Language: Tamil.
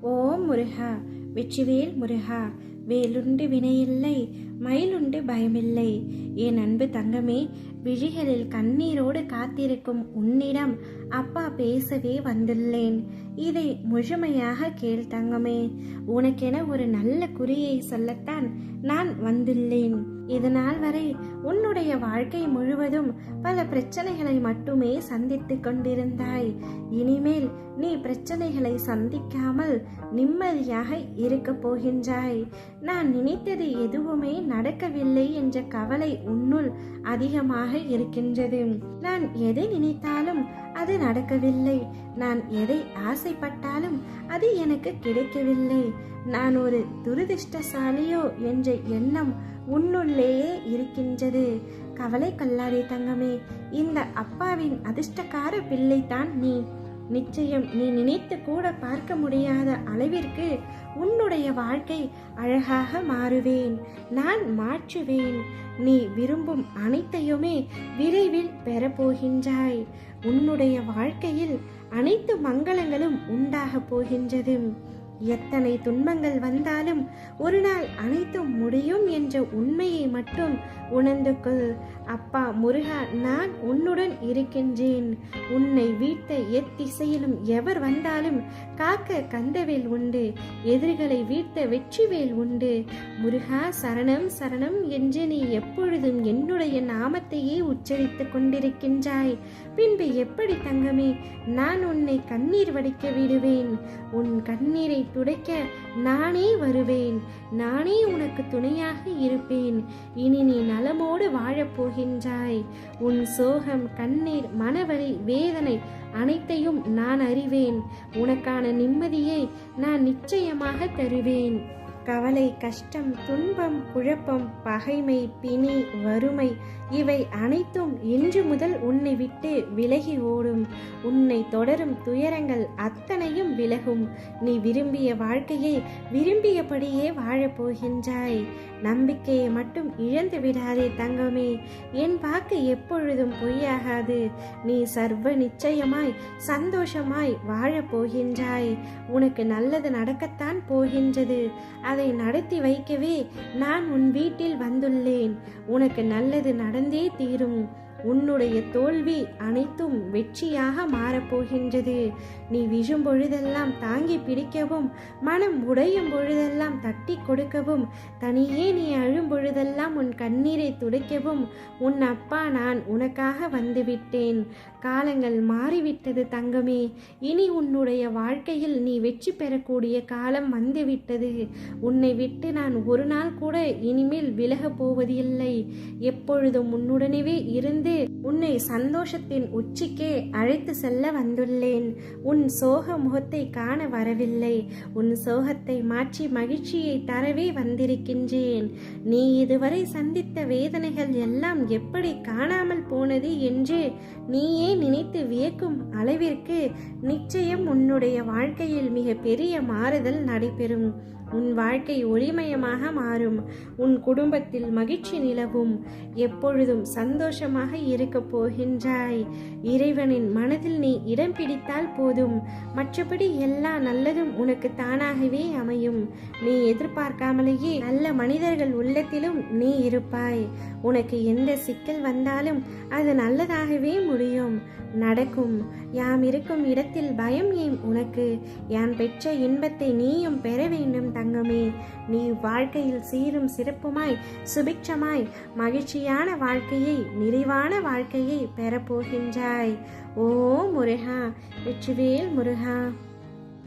ஓம் முருகா. வெற்றிவேல் முருகா. வேலுண்டு வினையில்லை மயிலுண்டு பயமில்லை. என் அன்பு தங்கமே விழிகளில் கண்ணீரோடு காத்திருக்கும் உன்னிடம் அப்பா பேசவே வந்துள்ளேன். இதை முழுமையாக கேள் தங்கமே. உனக்கென ஒரு நல்ல குறியை சொல்லத்தான் நான் வந்துள்ளேன். இது நாள் வரை உன்னுடைய வாழ்க்கை முழுவதும் பல பிரச்சனைகளை மட்டுமே சந்தித்து கொண்டிருந்தாய். இனிமேல் நீ பிரச்சனைகளை சந்திக்காமல் நிம்மதியாக இருக்கப் போகின்றாய். நான் நினைத்தது எதுவுமே நடக்கவில்லை என்ற கவலை உன்னுள் அதிகமாக இருக்கின்றது. நான் எதை நினைத்தாலும் அது நடக்கவில்லை. நான் எதை ஆசைப்பட்டாலும் அது எனக்கு கிடைக்கவில்லை. நான் ஒரு துரதிருஷ்டசாலியோ என்ற எண்ணம் உன்னுள்ளேயே இருக்கின்றது. கவலை கொள்ளாதே தங்கமே. இந்த அப்பாவின் அதிர்ஷ்டக்கார பிள்ளைதான் நீ. நிச்சயம் நீ நினைத்து கூட பார்க்க முடியாத அளவிற்கு உன்னுடைய வாழ்க்கை அழகாக மாறுவேன். நான் மாற்றுவேன். நீ விரும்பும் அனைத்தையுமே விரைவில் பெறப்போகின்றாய். உன்னுடைய வாழ்க்கையில் அனைத்து மங்களங்களும் உண்டாக போகின்றது. எத்தனை துன்பங்கள் வந்தாலும் ஒரு நாள் அனைத்தும் முடியும் என்ற உண்மையை மட்டும் உணர்ந்து கொள் அப்பா முருகா நான் உன்னுடன் இருக்கின்றேன். உன்னை வீட்ட எத்திசையிலும் எவர் வந்தாலும் காக்க கந்தவேல் உண்டு. எதிரிகளை வீழ்த்த வெற்றிவேல் உண்டு. முருகா சரணம் சரணம் என்று நீ எப்பொழுதும் என்னுடைய நாமத்தையே உச்சரித்துக் கொண்டிருக்கின்றாய். பின்பு எப்படி தங்கமே நான் உன்னை கண்ணீர் வடிக்க விடுவேன். உன் கண்ணீரை துடைக்க நானே வருவேன். நானே உனக்கு துணையாக இருப்பேன். இனி நீ நலமோடு வாழப் போகின்றாய். உன் சோகம் கண்ணீர் மனவலி வேதனை அனைத்தையும் நான் அறிவேன். உனக்கான நிம்மதியை நான் நிச்சயமாக தருவேன். கவலை கஷ்டம் துன்பம் குழப்பம் பகைமை பிணி வறுமை இவை அனைத்தும் இன்று முதல் உன்னை விட்டு விலகி ஓடும். உன்னை தொடரும் துயரங்கள் அத்தனையும் விலகும். நீ விரும்பிய வாழ்க்கையை விரும்பியபடியே வாழப்போகின்றாய் நம்பிக்கையை மட்டும் இழந்து விடாதே தங்கமே. என் வாக்கு எப்பொழுதும் பொய்யாகாது. நீ சர்வ நிச்சயமாய் சந்தோஷமாய் வாழப் போகின்றாய். உனக்கு நல்லது நடக்கத்தான் போகின்றது. அதை நடத்தி வைக்கவே நான் உன் வீட்டில் வந்துள்ளேன். உனக்கு நல்லது நடந்தே தீரும். உன்னுடைய தோல்வி அனைத்தும் வெற்றியாக மாறப்போகின்றது. நீ விழும் பொழுதெல்லாம் தாங்கி பிடிக்கவும் மனம் உடையும் பொழுதெல்லாம் தட்டி கொடுக்கவும் தனியே நீ அழும் பொழுதெல்லாம் உன் கண்ணீரை துடைக்கவும் உன் அப்பா நான் உனக்காக வந்துவிட்டேன். காலங்கள் மாறிவிட்டது தங்கமே இனி உன்னுடைய வாழ்க்கையில் நீ வெற்றி பெறக்கூடிய காலம் வந்துவிட்டது. உன்னை விட்டு நான் ஒரு நாள் கூட இனிமேல் விலகப் போவதில்லை. எப்பொழுதும் உன்னுடனேவே இருந்து உன்னை சந்தோஷத்தின் உச்சிக்கே அழைத்து செல்ல வந்துள்ளேன். உன் சோக முகத்தை காண வரவில்லை. உன் சோகத்தை மாற்றி மகிழ்ச்சியை தரவே வந்திருக்கின்றேன். நீ இதுவரை சந்தித்த வேதனைகள் எல்லாம் எப்படி காணாமல் போனது என்று நீயே நினைத்து வியக்கும் அளவிற்கு நிச்சயம் உன்னுடைய வாழ்க்கையில் மிக பெரிய மாறுதல் நடைபெறும். உன் வாழ்க்கை ஒளிமயமாக மாறும். உன் குடும்பத்தில் மகிழ்ச்சி நிலவும். எப்பொழுதும் சந்தோஷமாக இருக்கப் போகின்றாய். இறைவனின் மனதில் நீ இடம் பிடித்தால் போதும். மற்றபடி எல்லா நல்லதும் உனக்கு தானாகவே அமையும். நீ எதிர்பார்க்காமலேயே நல்ல மனிதர்கள் உள்ளத்திலும் நீ இருப்பாய். உனக்கு எந்த சிக்கல் வந்தாலும் அது நல்லதாகவே முடியும். நடக்கும். யாம் இருக்கும் இடத்தில் பயம் ஏன் உனக்கு? யான் பெற்ற இன்பத்தை நீயும் பெற வேண்டும் தங்கமே நீ வாழ்க்கையில் சீரும் சிறப்புமாய் சுபிக்ஷமாய் மகிழ்ச்சியான வாழ்க்கையை நிறைவான வாழ்க்கையை பெறப்போகின்றாய். ஓ முருகா வெற்றிவேல் முருகா.